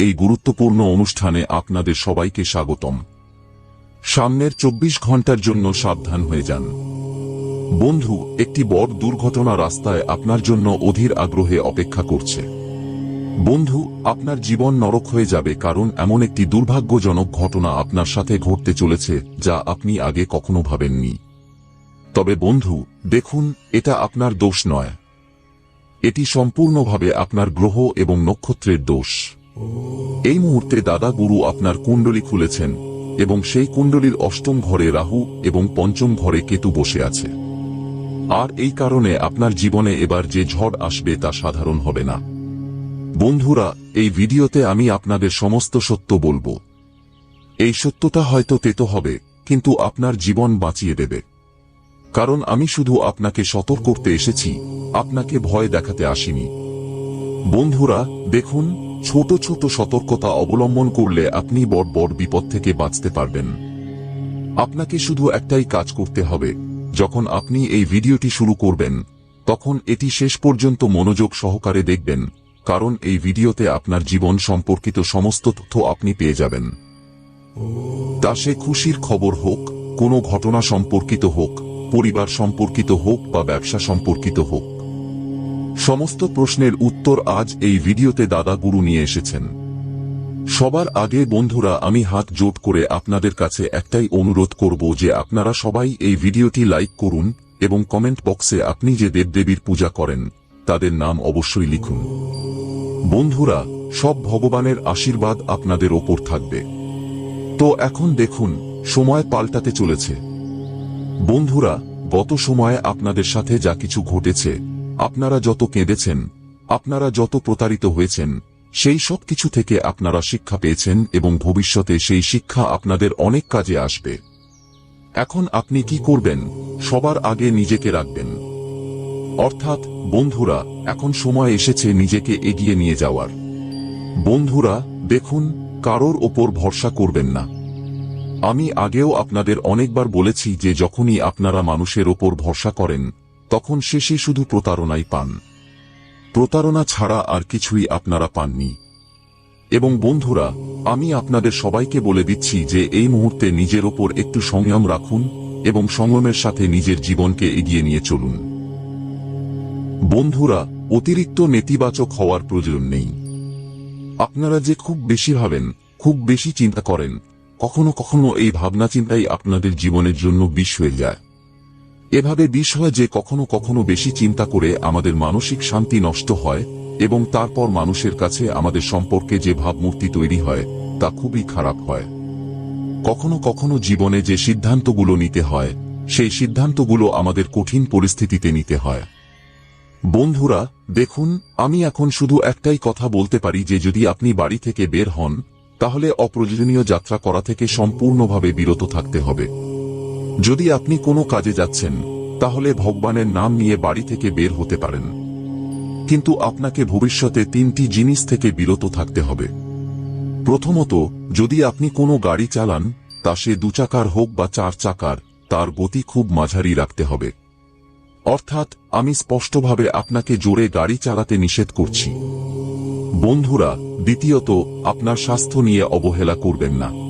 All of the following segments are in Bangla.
এই গুরুত্বপূর্ণ অনুষ্ঠানে আপনাদের সবাইকে স্বাগতম। সামনের চব্বিশ ঘণ্টার জন্য সাবধান হয়ে যান। বন্ধু, একটি বড় দুর্ঘটনা রাস্তায় আপনার জন্য অধীর আগ্রহে অপেক্ষা করছে। বন্ধু, আপনার জীবন নরক হয়ে যাবে কারণ এমন একটি দুর্ভাগ্যজনক ঘটনা আপনার সাথে ঘটতে চলেছে যা আপনি আগে কখনো ভাবেননি। তবে বন্ধু, দেখুন, এটা আপনার দোষ নয়। এটি সম্পূর্ণভাবে আপনার গ্রহ এবং নক্ষত্রের দোষ। এই মুহূর্তে দাদা গুরু আপনার কুণ্ডলী খুলেছেন এবং সেই কুণ্ডলীর অষ্টম ঘরে রাহু এবং পঞ্চম ঘরে কেতু বসে আছে। আর এই কারণে আপনার জীবনে এবার যে ঝড় আসবে তা সাধারণ হবে না। বন্ধুরা, এই ভিডিওতে আমি আপনাদের সমস্ত সত্য বলব। এই সত্যতা হয়তো তেতো হবে, কিন্তু আপনার জীবন বাঁচিয়ে দেবে। কারণ আমি শুধু আপনাকে সতর্ক করতে এসেছি, আপনাকে ভয় দেখাতে আসিনি। বন্ধুরা, দেখুন ছোট ছোট সতর্কতা অবলম্বন করলে আপনি বড় বড় বিপদ থেকে বাঁচতে পারবেন। আপনাকে শুধু একটাই কাজ করতে হবে, যখন আপনি এই ভিডিওটি শুরু করবেন, তখন এটি শেষ পর্যন্ত মনোযোগ সহকারে দেখবেন, কারণ এই ভিডিওতে আপনার জীবন সম্পর্কিত সমস্ত তথ্য আপনি পেয়ে যাবেন। তা সে খুশির খবর হোক, কোনো ঘটনা সম্পর্কিত হোক, পরিবার সম্পর্কিত হোক বা ব্যবসা সম্পর্কিত হোক। সমস্ত প্রশ্নের উত্তর আজ এই ভিডিওতে দাদা গুরু নিয়ে এসেছেন। সবার আগে বন্ধুরা, আমি হাত জোট করে আপনাদের কাছে একটাই অনুরোধ করব যে আপনারা সবাই এই ভিডিওটি লাইক করুন এবং কমেন্ট বক্সে আপনি যে দেবদেবীর পূজা করেন, তাদের নাম অবশ্যই লিখুন। বন্ধুরা, সব ভগবানের আশীর্বাদ আপনাদের ওপর থাকবে। তো এখন দেখুন, সময় পাল্টাতে চলেছে। বন্ধুরা, গত সময়ে আপনাদের সাথে যা কিছু ঘটেছে আপনারা যত কেঁদেছেন, আপনারা যত প্রতারিত হয়েছেন, সেই সব কিছু থেকে আপনারা শিক্ষা পেয়েছেন এবং ভবিষ্যতে সেই শিক্ষা আপনাদের অনেক কাজে আসবে। এখন আপনি কি করবেন, সবার আগে নিজেকে রাখবেন। অর্থাৎ, বন্ধুরা, এখন সময় এসেছে নিজেকে এগিয়ে নিয়ে যাওয়ার। বন্ধুরা, দেখুন, কারোর ওপর ভরসা করবেন না। আমি আগেও আপনাদের অনেকবার বলেছি যে যখনই আপনারা মানুষের ওপর ভরসা করেন তখন শেষে শুধু প্রতারণাই পান। প্রতারণা ছাড়া আর কিছুই আপনারা পাননি। এবং বন্ধুরা, আমি আপনাদের সবাইকে বলে দিচ্ছি যে এই মুহূর্তে নিজের ওপর একটু সংযম রাখুন এবং সংযমের সাথে নিজের জীবনকে এগিয়ে নিয়ে চলুন। বন্ধুরা, অতিরিক্ত নেতিবাচক হওয়ার প্রয়োজন নেই। আপনারা যে খুব বেশি ভাবেন, খুব বেশি চিন্তা করেন, কখনো কখনো এই ভাবনা চিন্তাই আপনাদের জীবনের জন্য বিষ হয়ে যায়। এভাবে বিষ হয় যে কখনো কখনো বেশি চিন্তা করে আমাদের মানসিক শান্তি নষ্ট হয় এবং তারপর মানুষের কাছে আমাদের সম্পর্কে যে ভাবমূর্তি তৈরি হয়, তা খুবই খারাপ হয়। কখনো কখনো জীবনে যে সিদ্ধান্তগুলো নিতে হয়, সেই সিদ্ধান্তগুলো আমাদের কঠিন পরিস্থিতিতে নিতে হয়। বন্ধুরা, দেখুন, আমি এখন শুধু একটাই কথা বলতে পারি যে যদি আপনি বাড়ি থেকে বের হন, তাহলে অপ্রয়োজনীয় যাত্রা করা থেকে সম্পূর্ণভাবে বিরত থাকতে হবে। যদি আপনি কোনো কাজে যাচ্ছেন, তাহলে ভগবানের নাম নিয়ে বাড়ি থেকে বের হতে পারেন। কিন্তু আপনাকে ভবিষ্যতে তিনটি জিনিস থেকে বিরত থাকতে হবে। প্রথমত, যদি আপনি কোনো গাড়ি চালান, তা সে দুচাকার হোক বা চার চাকার, তার গতি খুব মাঝারি রাখতে হবে। অর্থাৎ, আমি স্পষ্টভাবে আপনাকে জোরে গাড়ি চালাতে নিষেধ করছি। বন্ধুরা, দ্বিতীয়ত, আপনার স্বাস্থ্য নিয়ে অবহেলা করবেন না।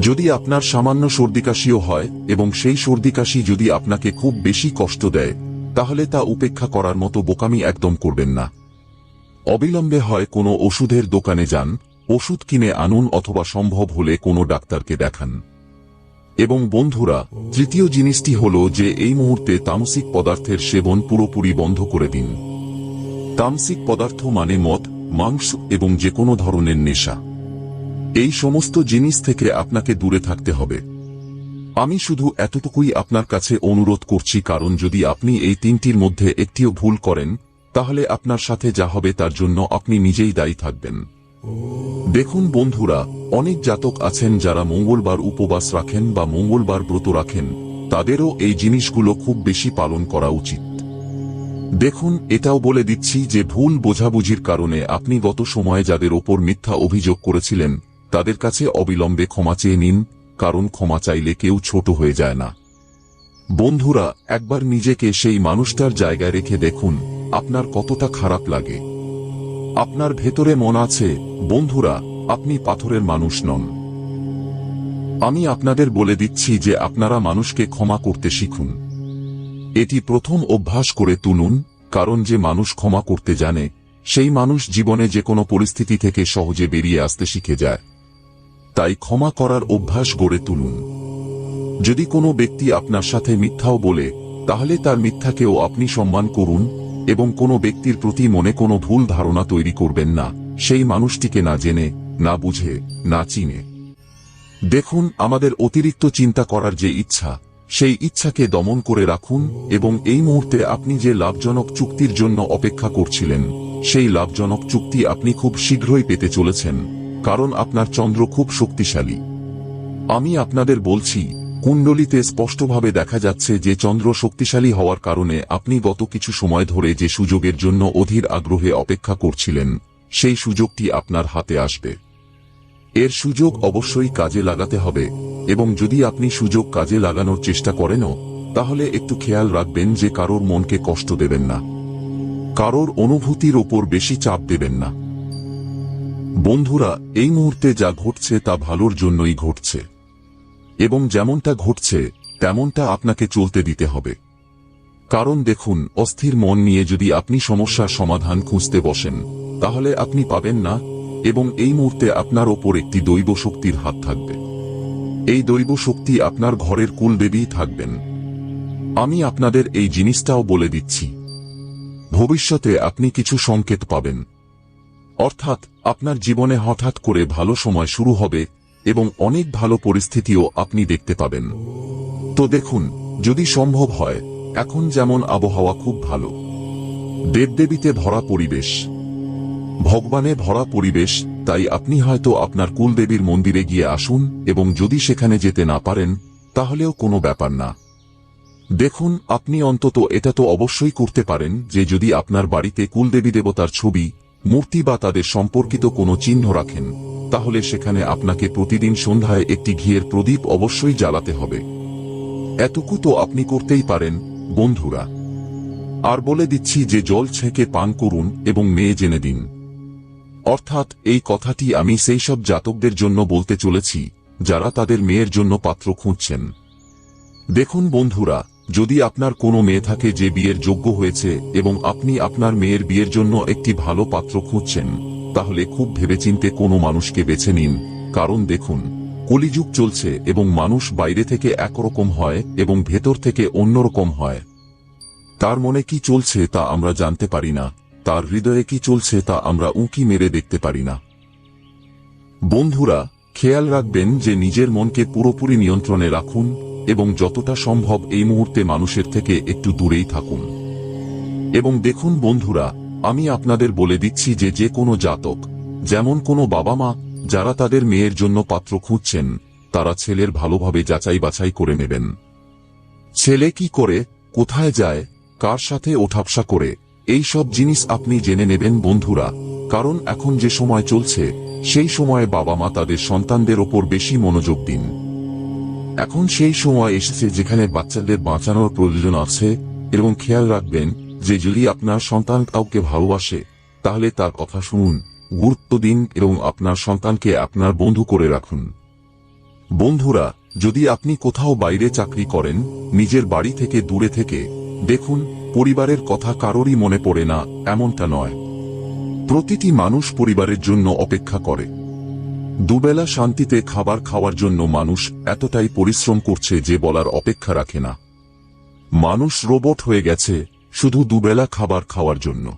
যদি আপনার সামান্য সর্দিকাশিও হয় এবং সেই সর্দিকাশি যদি আপনাকে খুব বেশি কষ্ট দেয়, তাহলে তা উপেক্ষা করার মতো বোকামি একদম করবেন না। অবিলম্বে হয় কোনো ওষুধের দোকানে যান, ওষুধ কিনে আনুন অথবা সম্ভব হলে কোনো ডাক্তারকে দেখান। এবং বন্ধুরা, তৃতীয় জিনিসটি হল যে এই মুহূর্তে তামসিক পদার্থের সেবন পুরোপুরি বন্ধ করে দিন। তামসিক পদার্থ মানে মদ, মাংস এবং যে কোনো ধরনের নেশা। এই সমস্ত জিনিস থেকে আপনাকে দূরে থাকতে হবে। আমি শুধু এতটুকুই আপনার কাছে অনুরোধ করছি, কারণ যদি আপনি এই তিনটির মধ্যে একটিও ভুল করেন, তাহলে আপনার সাথে যা হবে তার জন্য আপনি নিজেই দায়ী থাকবেন। দেখুন বন্ধুরা, অনেক জাতক আছেন যারা মঙ্গলবার উপবাস রাখেন বা মঙ্গলবার ব্রত রাখেন। তাদেরও এই জিনিসগুলো খুব বেশি পালন করা উচিত। দেখুন, এটাও বলে দিচ্ছি যে ভুল বোঝাবুঝির কারণে আপনি গত সময়ে যাদের ওপর মিথ্যা অভিযোগ করেছিলেন তাদের কাছে অবিলম্বে ক্ষমা চেয়ে নিন, কারণ ক্ষমা চাইলে কেউ ছোট হয়ে যায় না। বন্ধুরা, একবার নিজেকে সেই মানুষটার জায়গায় রেখে দেখুন, আপনার কতটা খারাপ লাগে। আপনার ভেতরে মন আছে, বন্ধুরা, আপনি পাথরের মানুষ নন। আমি আপনাদের বলে দিচ্ছি যে আপনারা মানুষকে ক্ষমা করতে শিখুন। এটি প্রথম অভ্যাস করে তুলুন, কারণ যে মানুষ ক্ষমা করতে জানে, সেই মানুষ জীবনে যে কোনো পরিস্থিতি থেকে সহজে বেরিয়ে আসতে শিখে যায়। তাই ক্ষমা করার অভ্যাস গড়ে তুলুন। যদি কোনো ব্যক্তি আপনার সাথে মিথ্যাও বলে, তাহলে তার মিথ্যাকেও আপনি সম্মান করুন এবং কোনো ব্যক্তির প্রতি মনে কোনো ভুল ধারণা তৈরি করবেন না। সেই মানুষটিকে না জেনে, না বুঝে, না চিনে। দেখুন, আমাদের অতিরিক্ত চিন্তা করার যে ইচ্ছা, সেই ইচ্ছাকে দমন করে রাখুন এবং এই মুহূর্তে আপনি যে লাভজনক চুক্তির জন্য অপেক্ষা করছিলেন, সেই লাভজনক চুক্তি আপনি খুব শীঘ্রই পেতে চলেছেন। কারণ আপনার চন্দ্র খুব শক্তিশালী। আমি আপনাদের বলছি, কুণ্ডলিতে স্পষ্টভাবে দেখা যাচ্ছে যে চন্দ্র শক্তিশালী হওয়ার কারণে আপনি গত কিছু সময় ধরে যে সুযোগের জন্য অধীর আগ্রহে অপেক্ষা করছিলেন, সেই সুযোগটি আপনার হাতে আসবে। এর সুযোগ অবশ্যই কাজে লাগাতে হবে, এবং যদি আপনি সুযোগ কাজে লাগানোর চেষ্টা করেনও, তাহলে একটু খেয়াল রাখবেন যে কারোর মনকে কষ্ট দেবেন না। কারোর অনুভূতির ওপর বেশি চাপ দেবেন না। বন্ধুরা, এই মুহূর্তে যা ঘটছে তা ভালোর জন্যই ঘটছে। এবং যেমনটা ঘটছে, তেমনটা আপনাকে চলতে দিতে হবে। কারণ দেখুন, অস্থির মন নিয়ে যদি আপনি সমস্যার সমাধান খুঁজতে বসেন, তাহলে আপনি পাবেন না, এবং এই মুহূর্তে আপনার ওপর একটি দৈব শক্তির হাত থাকবে। এই দৈব শক্তি আপনার ঘরের কুলদেবী থাকবেন। আমি আপনাদের এই জিনিসটাও বলে দিচ্ছি। ভবিষ্যতে আপনি কিছু সংকেত পাবেন। অর্থাৎ, আপনার জীবনে হঠাৎ করে ভালো সময় শুরু হবে এবং অনেক ভালো পরিস্থিতিও আপনি দেখতে পাবেন। তো দেখুন, যদি সম্ভব হয়, এখন যেমন আবহাওয়া খুব ভালো। দেবদেবীতে ভরা পরিবেশ। ভগবানে ভরা পরিবেশ, তাই আপনি হয়তো আপনার কুলদেবীর মন্দিরে গিয়ে আসুন এবং যদি সেখানে যেতে না পারেন, তাহলেও কোনো ব্যাপার না। দেখুন, আপনি অন্তত এটা তো অবশ্যই করতে পারেন যে যদি আপনার বাড়িতে কুলদেবী দেবতার ছবি মূর্তি বা তাদের সম্পর্কিত কোনো চিহ্ন রাখেন, তাহলে সেখানে আপনাকে প্রতিদিন সন্ধ্যায় একটি ঘিয়ের প্রদীপ অবশ্যই জ্বালাতে হবে। এতটুকু তো আপনি করতেই পারেন, বন্ধুরা। আর বলে দিচ্ছি যে জল ছেঁকে পান করুন এবং মেয়ে জেনে দিন। অর্থাৎ, এই কথাটি আমি সেই সব জাতকদের জন্য বলতে চলেছি, যারা তাদের মেয়ের জন্য পাত্র খুঁজছেন। দেখুন বন্ধুরা যদি আপনার কোনো মেয়ে থাকে যে বিয়ের যোগ্য হয়েছে এবং আপনি আপনার মেয়ের বিয়ের জন্য একটি ভালো পাত্র খুঁজছেন, তাহলে খুব ভেবেচিন্তে কোনো মানুষকে বেছে নিন। কারণ দেখুন, কলিযুগ চলছে এবং মানুষ বাইরে থেকে একরকম হয় এবং ভেতর থেকে অন্যরকম হয়। তার মনে কি চলছে তা আমরা জানতে পারি না, তার হৃদয়ে কি চলছে তা আমরা উঁকি মেরে দেখতে পারি না। বন্ধুরা, খেয়াল রাখবেন যে নিজের মনকে পুরোপুরি নিয়ন্ত্রণে রাখুন এবং যতটা সম্ভব এই মুহূর্তে মানুষের থেকে একটু দূরেই থাকুন। এবং দেখুন বন্ধুরা, আমি আপনাদের বলে দিচ্ছি যে যে কোনো জাতক, যেমন কোনো বাবা মা, যারা তাদের মেয়ের জন্য পাত্র খুঁজছেন, তারা ছেলের ভালোভাবে যাচাই বাছাই করে নেবেন। ছেলে কি করে, কোথায় যায়, কার সাথে ওঠাপসা করে, এই সব জিনিস আপনি জেনে নেবেন বন্ধুরা, কারণ এখন যে সময় চলছে, সেই সময়ে বাবা মা তাদের সন্তানদের ওপর বেশি মনোযোগ দিন। এখন সেই সময় এসেছে যেখানে বাচ্চাদের বাঁচানোর প্রয়োজন আছে, এবং খেয়াল রাখবেন যে যদি আপনার সন্তান কাউকে ভালোবাসে, তাহলে তার কথা শুনুন, গুরুত্ব দিন এবং আপনার সন্তানকে আপনার বন্ধু করে রাখুন। বন্ধুরা, যদি আপনি কোথাও বাইরে চাকরি করেন, নিজের বাড়ি থেকে দূরে থেকে, দেখুন, পরিবারের কথা কারোরই মনে পড়ে না, এমনটা নয়। প্রতিটি মানুষ পরিবারের জন্য অপেক্ষা করে। দুবেলা শান্তিতে খাবার খাওয়ার জন্য মানুষ এতটাই পরিশ্রম করছে যে বলার অপেক্ষা রাখে না। মানুষ রোবট হয়ে গেছে শুধু দুবেলা খাবার খাওয়ার জন্য।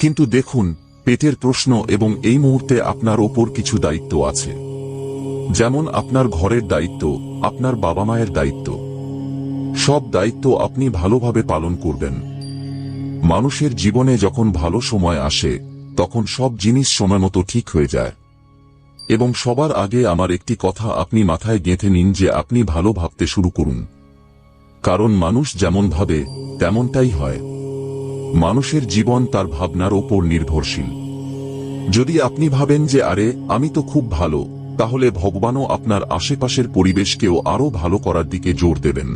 কিন্তু দেখুন, পেটের প্রশ্ন এবং এই মুহূর্তে আপনার ওপর কিছু দায়িত্ব আছে। যেমন আপনার ঘরের দায়িত্ব, আপনার বাবা মায়ের দায়িত্ব। সব দায়িত্ব আপনি ভালোভাবে পালন করবেন। মানুষের জীবনে যখন ভালো সময় আসে, তখন সব জিনিস সময় মতো ঠিক হয়ে যায়। এবং সবার আগে আমার একটি কথা আপনি মাথায় গেঁথে নিন যে আপনি ভালো ভাবতে শুরু করুন। কারণ মানুষ যেমন ভাবে, তেমনটাই হয়। মানুষের জীবন তার ভাবনার ওপর নির্ভরশীল। যদি আপনি ভাবেন যে, আরে, আমি তো খুব ভালো, তাহলে ভগবানও আপনার আশেপাশের পরিবেশকেও আরও ভালো করার দিকে জোর দেবেন।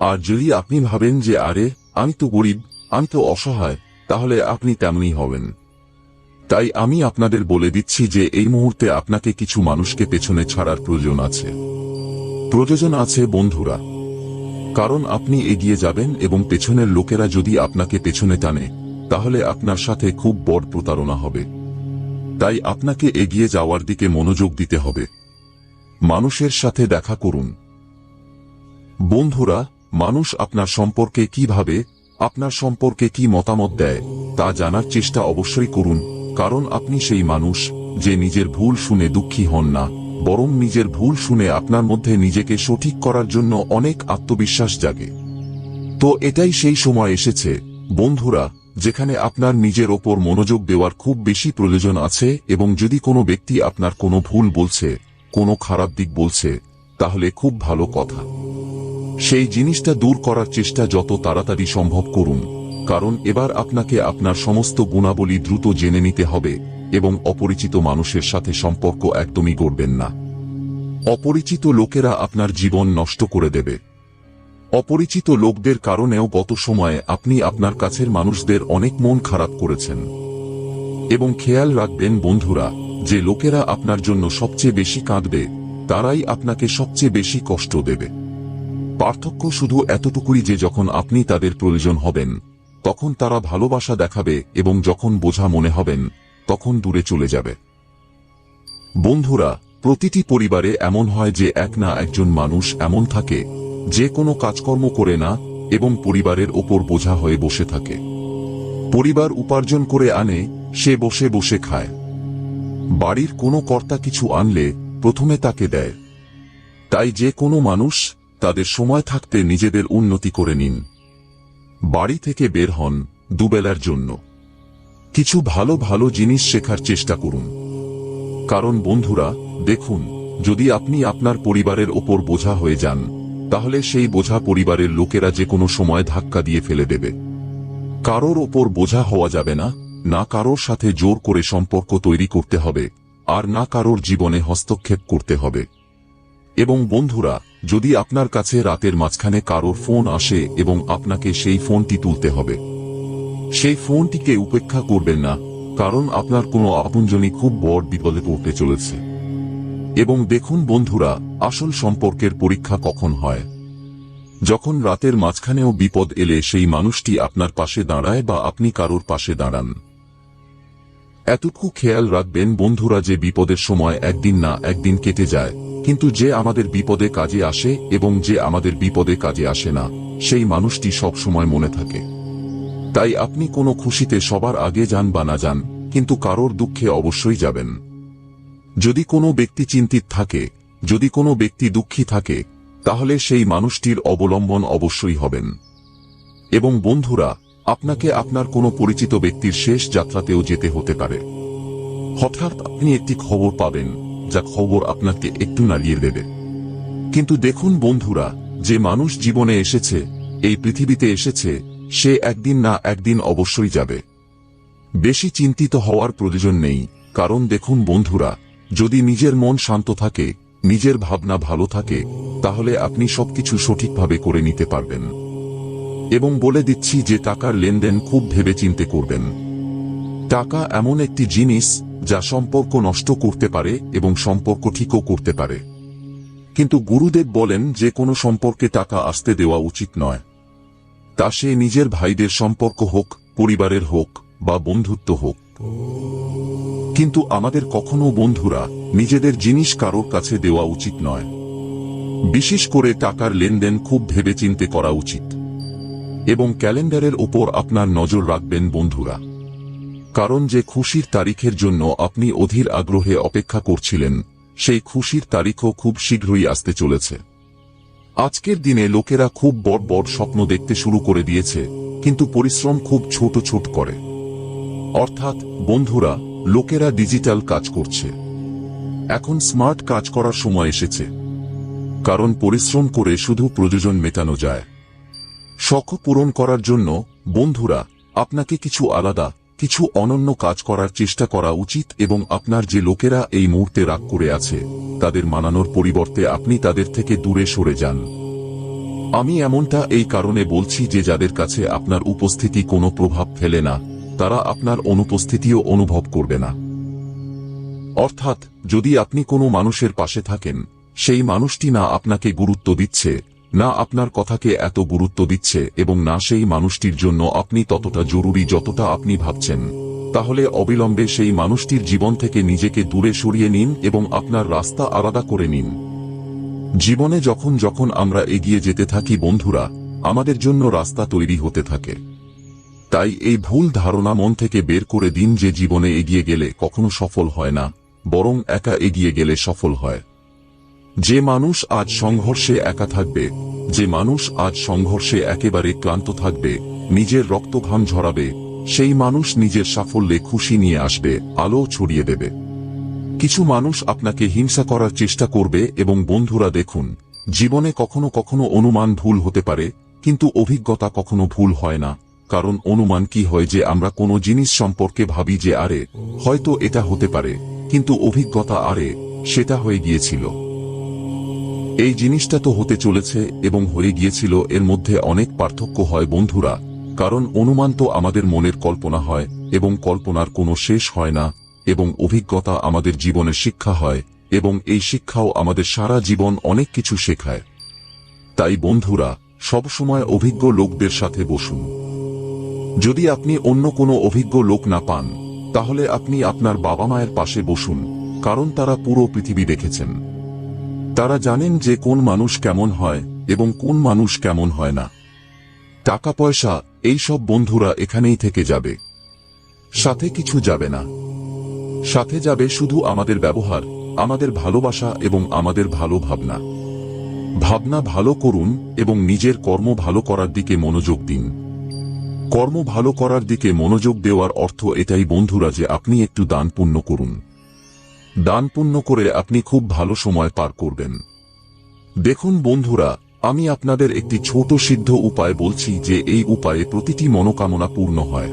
আর যদি আপনি ভাবেন যে, আরে, আমি তো গরিব, আমি তো অসহায়, তাহলে আপনি তেমনই হবেন। তাই আমি আপনাদের বলে দিচ্ছি যে এই মুহূর্তে আপনাকে কিছু মানুষকে পেছনে ছাড়ার প্রয়োজন আছে। প্রয়োজন আছে, বন্ধুরা। কারণ আপনি এগিয়ে যাবেন এবং পেছনের লোকেরা যদি আপনাকে পেছনে টানে, তাহলে আপনার সাথে খুব বড় প্রতারণা হবে। তাই আপনাকে এগিয়ে যাওয়ার দিকে মনোযোগ দিতে হবে। মানুষের সাথে দেখা করুন। বন্ধুরা, মানুষ আপনার সম্পর্কে কি ভাবে আপনার সম্পর্কে কি মতামত দেয়, তা জানার চেষ্টা অবশ্যই করুন। কারণ আপনি সেই মানুষ, যে নিজের ভুল শুনে দুঃখী হন না, বরং নিজের ভুল শুনে আপনার মধ্যে নিজেকে সঠিক করার জন্য অনেক আত্মবিশ্বাস জাগে। তো এটাই সেই সময় এসেছে, বন্ধুরা, যেখানে আপনার নিজের ওপর মনোযোগ দেওয়ার খুব বেশি প্রয়োজন আছে এবং যদি কোনো ব্যক্তি আপনার কোনো ভুল বলছে, কোনো খারাপ দিক বলছে, তাহলে খুব ভালো কথা। সেই জিনিসটা দূর করার চেষ্টা যত তাড়াতাড়ি সম্ভব করুন। কারণ এবার আপনাকে আপনার সমস্ত গুণাবলী দ্রুত জেনে নিতে হবে, এবং অপরিচিত মানুষের সাথে সম্পর্ক একদমই করবেন না। অপরিচিত লোকেরা আপনার জীবন নষ্ট করে দেবে। অপরিচিত লোকদের কারণেও গত সময়ে আপনি আপনার কাছের মানুষদের অনেক মন খারাপ করেছেন। এবং খেয়াল রাখবেন বন্ধুরা, যে লোকেরা আপনার জন্য সবচেয়ে বেশি কাঁদবে, তারাই আপনাকে সবচেয়ে বেশি কষ্ট দেবে। পার্থক্য শুধু এতটুকুই যে যখন আপনি তাদের প্রয়োজন হবেন তখন তারা ভালোবাসা দেখাবে এবং যখন বোঝা মনে হবেন, তখন দূরে চলে যাবে। বন্ধুরা, প্রতিটি পরিবারে এমন হয় যে এক না একজন মানুষ এমন থাকে, যে কোনো কাজকর্ম করে না এবং পরিবারের ওপর বোঝা হয়ে বসে থাকে। পরিবার উপার্জন করে আনে, সে বসে বসে খায়। বাড়ির কোনো কর্তা কিছু আনলে, প্রথমে তাকে দেয়। তাই যে কোনো মানুষ তাদের সময় থাকতে নিজেদের উন্নতি করে নিন। বাড়ি থেকে বের হন দুবেলার জন্য। কিছু ভালো ভালো জিনিস শেখার চেষ্টা করুন। কারণ বন্ধুরা, দেখুন, যদি আপনি আপনার পরিবারের ওপর বোঝা হয়ে যান, তাহলে সেই বোঝা পরিবারের লোকেরা যে কোনো সময় ধাক্কা দিয়ে ফেলে দেবে। কারোর ওপর বোঝা হওয়া যাবে না না কারোর সাথে জোর করে সম্পর্ক তৈরি করতে হবে, আর না কারোর জীবনে হস্তক্ষেপ করতে হবে। এবং বন্ধুরা যদি আপনার কাছে রাতের মাঝখানে কারোর ফোন আসে এবং আপনাকে সেই ফোনটি তুলতে হবে। সেই ফোনটিকে উপেক্ষা করবেন না, কারণ আপনার কোনো আপনজনই খুব বড় বিপদে পড়তে চলেছে। এবং দেখুন বন্ধুরা, আসল সম্পর্কের পরীক্ষা কখন হয়। যখন রাতের মাঝখানেও বিপদ এলে সেই মানুষটি আপনার পাশে দাঁড়ায় বা আপনি কারোর পাশে দাঁড়ান। এতটুকু খেয়াল রাখবেন বন্ধুরা যে বিপদের সময় একদিন না একদিন কেটে যায়, কিন্তু যে আমাদের বিপদে কাজে আসে এবং যে আমাদের বিপদে কাজে আসে না, সেই মানুষটি সব সময় মনে থাকে। তাই আপনি কোনো খুশিতে সবার আগে যান বা না যান, কিন্তু কারোর দুঃখে অবশ্যই যাবেন। যদি কোনো ব্যক্তি চিন্তিত থাকে, যদি কোনো ব্যক্তি দুঃখী থাকে, তাহলে সেই মানুষটির অবলম্বন অবশ্যই হবেন। এবং বন্ধুরা আপনাকে আপনার কোনো পরিচিত ব্যক্তির শেষ যাত্রাতেও যেতে হতে পারে। হঠাৎ আপনি একটি খবর পাবেন, যা খবর আপনাকে একটু নাড়িয়ে দেবে। কিন্তু দেখুন বন্ধুরা, যে মানুষ জীবনে এসেছে, এই পৃথিবীতে এসেছে, সে একদিন না একদিন অবশ্যই যাবে। বেশি চিন্তিত হওয়ার প্রয়োজন নেই, কারণ দেখুন বন্ধুরা, যদি নিজের মন শান্ত থাকে, নিজের ভাবনা ভালো থাকে, তাহলে আপনি সবকিছু সঠিকভাবে করে নিতে পারবেন। এবং বলে দিচ্ছি যে টাকার লেনদেন খুব ভেবে চিন্তে করবেন। টাকা এমন একটি জিনিস যা সম্পর্ক নষ্ট করতে পারে এবং সম্পর্ক ঠিকও করতে পারে। কিন্তু গুরুদেব বলেন যে কোনো সম্পর্কে টাকা আসতে দেওয়া উচিত নয়। তা সে নিজের ভাইদের সম্পর্ক হোক, পরিবারের হোক বা বন্ধুত্ব হোক। কিন্তু আমাদের কখনো বন্ধুরা নিজেদের জিনিস কারোর কাছে দেওয়া উচিত নয়। বিশেষ করে টাকার লেনদেন খুব ভেবেচিন্তে করা উচিত। এবং ক্যালেন্ডারের ওপর আপনার নজর রাখবেন বন্ধুরা। কারণ যে খুশির তারিখের জন্য আপনি অধীর আগ্রহে অপেক্ষা করছিলেন, সেই খুশির তারিখও খুব শীঘ্রই আসতে চলেছে। আজকের দিনে লোকেরা খুব বড় বড় স্বপ্ন দেখতে শুরু করে দিয়েছে, কিন্তু পরিশ্রম খুব ছোট ছোট করে। অর্থাৎ, বন্ধুরা, লোকেরা ডিজিটাল কাজ করছে। এখন স্মার্ট কাজ করার সময় এসেছে। কারণ পরিশ্রম করে শুধু প্রয়োজন মেটানো যায়। শখ পূরণ করার জন্য, বন্ধুরা, আপনাকে কিছু আলাদা, কিছু অনন্য কাজ করার চেষ্টা করা উচিত এবং আপনার যে লোকেরা এই মুহূর্তে রাগ করে আছে, তাদের মানানোর পরিবর্তে আপনি তাদের থেকে দূরে সরে যান। আমি এমনটা এই কারণে বলছি যে যাদের কাছে আপনার উপস্থিতি কোনো প্রভাব ফেলে না, তারা আপনার অনুপস্থিতিও অনুভব করবে না। অর্থাৎ, যদি আপনি কোনো মানুষের পাশে থাকেন, সেই মানুষটি না আপনাকে গুরুত্ব দিচ্ছে না আপনার কথাকে এত গুরুত্ব দিচ্ছে এবং না সেই মানুষটির জন্য আপনি ততটা জরুরি যতটা আপনি ভাবছেন। তাহলে অবিলম্বে সেই মানুষটির জীবন থেকে নিজেকে দূরে সরিয়ে নিন এবং আপনার রাস্তা আলাদা করে নিন। জীবনে যখন যখন আমরা এগিয়ে যেতে থাকি, বন্ধুরা, আমাদের জন্য রাস্তা তৈরি হতে থাকে। তাই এই ভুল ধারণা মন থেকে বের করে দিন যে জীবনে এগিয়ে গেলে কখনো সফল হয় না, বরং একা এগিয়ে গেলে সফল হয়। যে মানুষ আজ সংঘর্ষে একা থাকবে, যে মানুষ আজ সংঘর্ষে একেবারে ক্লান্ত থাকবে, নিজের রক্তঘাম ঝরাবে, সেই মানুষ নিজের সাফল্যে খুশি নিয়ে আসবে, আলো ছড়িয়ে দেবে। কিছু মানুষ আপনাকে হিংসা করার চেষ্টা করবে এবং বন্ধুরা দেখুন, জীবনে কখনো কখনো অনুমান ভুল হতে পারে, কিন্তু অভিজ্ঞতা কখনো ভুল হয় না, কারণ অনুমান কি হয় যে আমরা কোনো জিনিস সম্পর্কে ভাবি যে আরে, হয়তো এটা হতে পারে, কিন্তু অভিজ্ঞতা আরে, সেটা হয়ে গিয়েছিল। এই জিনিসটা তো হতে চলেছে এবং হয়ে গিয়েছিল, এর মধ্যে অনেক পার্থক্য হয় বন্ধুরা। কারণ অনুমান তো আমাদের মনের কল্পনা হয়, এবং কল্পনার কোনো শেষ হয় না, এবং অভিজ্ঞতা আমাদের জীবনে শিক্ষা হয়, এবং এই শিক্ষাও আমাদের সারা জীবন অনেক কিছু শেখায়। তাই বন্ধুরা, সবসময় অভিজ্ঞ লোকদের সাথে বসুন। যদি আপনি অন্য কোনো অভিজ্ঞ লোক না পান, তাহলে আপনি আপনার বাবা মায়ের পাশে বসুন, কারণ তারা পুরো পৃথিবী দেখেছেন। তারা জানেন যে কোন মানুষ কেমন হয় এবং কোন মানুষ কেমন হয় না। টাকা পয়সা এই সব বন্ধুরা এখানেই থেকে যাবে। সাথে কিছু যাবে না। সাথে যাবে শুধু আমাদের ব্যবহার, আমাদের ভালোবাসা এবং আমাদের ভালো ভাবনা। ভাবনা ভালো করুন এবং নিজের কর্ম ভালো করার দিকে মনোযোগ দিন। কর্ম ভালো করার দিকে মনোযোগ দেওয়ার অর্থ এটাই বন্ধুরা যে আপনি একটু দান পুণ্য করুন। দান পুণ্য করে আপনি খুব ভালো সময় পার করবেন। দেখুন বন্ধুরা, আমি আপনাদের একটি ছোট সিদ্ধ উপায় বলছি যে এই উপায়ে প্রতিটি মনোকামনা পূর্ণ হয়।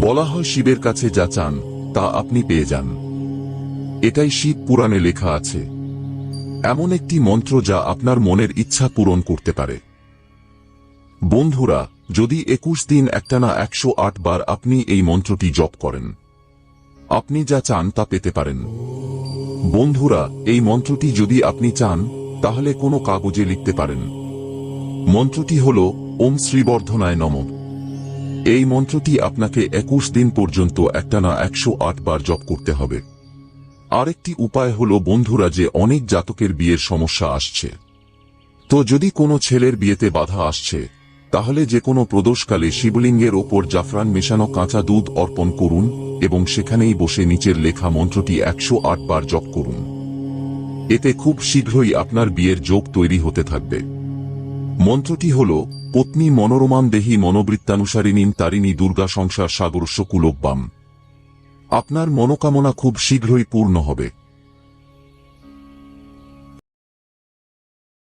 বলা হয় শিবের কাছে যা চান, তা আপনি পেয়ে যান। এটাই শিব পুরাণে লেখা আছে। এমন একটি মন্ত্র যা আপনার মনের ইচ্ছা পূরণ করতে পারে। বন্ধুরা, যদি একুশ দিন একটানা একশো আট বার আপনি এই মন্ত্রটি জপ করেন আপনি যা চান তা পেতে পারেন। বন্ধুরা, এই মন্ত্রটি যদি আপনি চান, তাহলে কোনো কাগজে লিখতে পারেন। মন্ত্রটি হল, ওম শ্রীবর্ধনায় নম। এই মন্ত্রটি আপনাকে একুশ দিন পর্যন্ত একটানা একশো আট বার জপ করতে হবে। আরেকটি উপায় হল, বন্ধুরা, যে অনেক জাতকের বিয়ের সমস্যা আসছে। তো যদি কোনো ছেলের বিয়েতে বাধা আসছে, তাহলে যে কোনো প্রদোষকালে শিবলিঙ্গের ওপর জাফরান মেশানো কাঁচা দুধ অর্পণ করুন এবং সেখানেই বসে নিচের লেখা মন্ত্রটি একশো আট বার জপ করুন। এতে খুব শীঘ্রই আপনার বিয়ের যোগ তৈরি হতে থাকবে। মন্ত্রটি হল, পত্নী মনোরমান দেহী মনোবৃত্তানুসারিণীন তারিণী দুর্গা সংসার সাগর শকুলব্বাম। আপনার মনোকামনা খুব শীঘ্রই পূর্ণ হবে।